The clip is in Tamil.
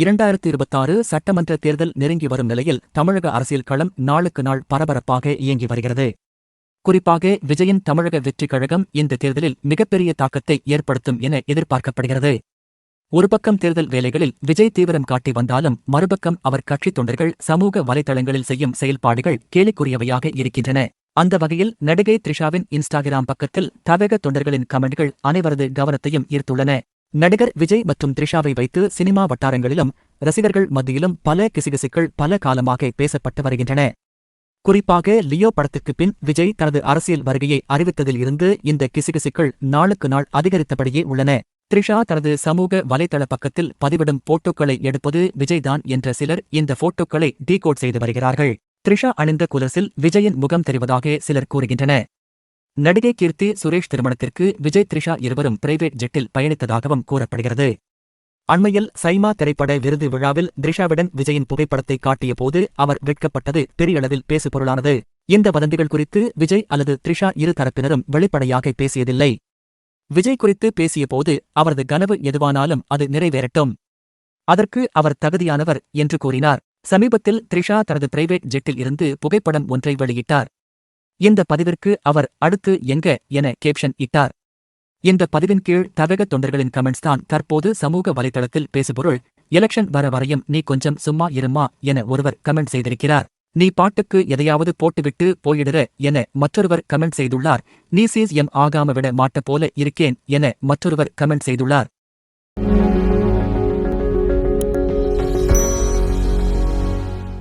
இரண்டாயிரத்தி இருபத்தாறு சட்டமன்ற தேர்தல் நெருங்கி வரும் நிலையில் தமிழக அரசியல் களம் நாளுக்கு நாள் பரபரப்பாக இயங்கி வருகிறது. குறிப்பாக விஜயின் தமிழக வெற்றிக் கழகம் இந்த தேர்தலில் மிகப்பெரிய தாக்கத்தை ஏற்படுத்தும் என எதிர்பார்க்கப்படுகிறது. ஒருபக்கம் தேர்தல் வேலைகளில் விஜய் தீவிரம் காட்டி வந்தாலும் மறுபக்கம் அவர் கட்சித் தொண்டர்கள் சமூக வலைதளங்களில் செய்யும் செயல்பாடுகள் கேலிக்குரியவையாக இருக்கின்றன. அந்த வகையில் நடிகை த்ரிஷாவின் இன்ஸ்டாகிராம் பக்கத்தில் தவக தொண்டர்களின் கமெண்ட்கள் அனைவரது கவனத்தையும் ஈர்த்துள்ளன. நடிகர் விஜய் மற்றும் த்ரிஷாவை வைத்து சினிமா வட்டாரங்களிலும் ரசிகர்கள் மத்தியிலும் பல கிசுகிசுக்கள் பல காலமாக பேசப்பட்டு வருகின்றன. குறிப்பாக லியோ படத்துக்கு பின் விஜய் தனது அரசியல் வருகையை அறிவித்ததில் இருந்து இந்த கிசுகிசுக்கள் நாளுக்கு நாள் அதிகரித்தபடியே உள்ளன. த்ரிஷா தனது சமூக வலைதள பக்கத்தில் பதிவிடும் போட்டோக்களை எடுப்பது விஜய்தான் என்ற சிலர் இந்த போட்டோக்களை டீகோட் செய்து வருகிறார்கள். த்ரிஷா அணிந்த குலசில் விஜயின் முகம் தெரிவதாக சிலர் கூறுகின்றன நடிகை கீர்த்தி சுரேஷ் திருமணத்திற்கு விஜய் த்ரிஷா இருவரும் பிரைவேட் ஜெட்டில் பயணித்ததாகவும் கூறப்படுகிறது. அண்மையில் சைமா திரைப்பட விருது விழாவில் த்ரிஷாவுடன் விஜயின் புகைப்படத்தை காட்டிய போது அவர் வெட்கப்பட்டது பெரிய அளவில் பேசுபொருளானது. இந்த வதந்திகள் குறித்து விஜய் அல்லது த்ரிஷா இரு தரப்பினரும் வெளிப்படையாக பேசியதில்லை. விஜய் குறித்து பேசியபோது அவரது கனவு எதுவானாலும் அது நிறைவேறட்டும். அதற்கு அவர் தகுதியானவர் என்று கூறினார். சமீபத்தில் த்ரிஷா தனது பிரைவேட் ஜெட்டில் இருந்து புகைப்படம் ஒன்றை வெளியிட்டார். இந்த பதிவிற்கு அவர் அடுத்து எங்க என கேப்ஷன் இட்டார். இந்த பதிவின் கீழ் தமிழக தொண்டர்களின் கமெண்ட்ஸ் தான் தற்போது சமூக வலைதளத்தில் பேசுபொருள். எலெக்ஷன் வர வரையும் நீ கொஞ்சம் சும்மா இருமா என ஒருவர் கமெண்ட் செய்திருக்கிறார். நீ பாட்டுக்கு எதையாவது போட்டுவிட்டு போயிடுற என மற்றொருவர் கமெண்ட் செய்துள்ளார். நீ சீஸ் எம் ஆகாம விட மாட்ட போல இருக்கேன் என மற்றொருவர் கமெண்ட் செய்துள்ளார்.